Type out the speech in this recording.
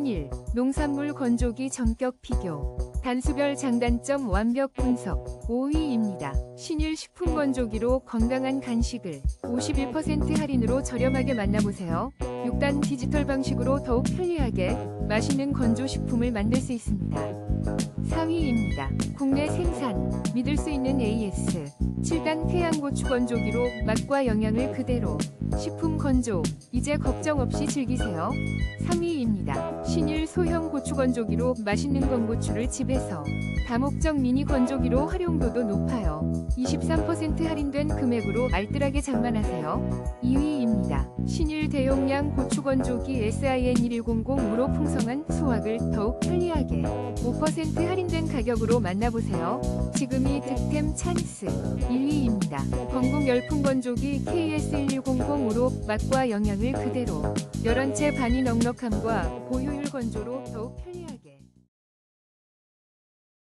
신일, 농산물 건조기 전격 비교, 단수별 장단점 완벽 분석 5위입니다. 신일 식품 건조기로 건강한 간식을 51% 할인으로 저렴하게 만나보세요. 6단 디지털 방식으로 더욱 편리하게 맛있는 건조 식품을 만들 수 있습니다. 4위입니다. 국내 생산, 믿을 수 있는 AS 7단 태양고추 건조기로 맛과 영양을 그대로 식품 건조, 이제 걱정 없이 즐기세요. 3위입니다. 신일 소형 고추 건조기로 맛있는 건고추를 집에서 다목적 미니 건조기로 활용도도 높아요. 23% 할인된 금액으로 알뜰하게 장만하세요. 2위입니다. 신일 대용량 고추 건조기 SIN1100으로 풍성한 수확을 더욱 편리하게 5% 할인된 가격으로 만나보세요. 지금이 득템 찬스 1위 입니다. 건국 열풍 건조기 KS1100으로 맛과 영양을 그대로 열한 채 반이 넉넉함과 고효율 건조로 더욱 편리하게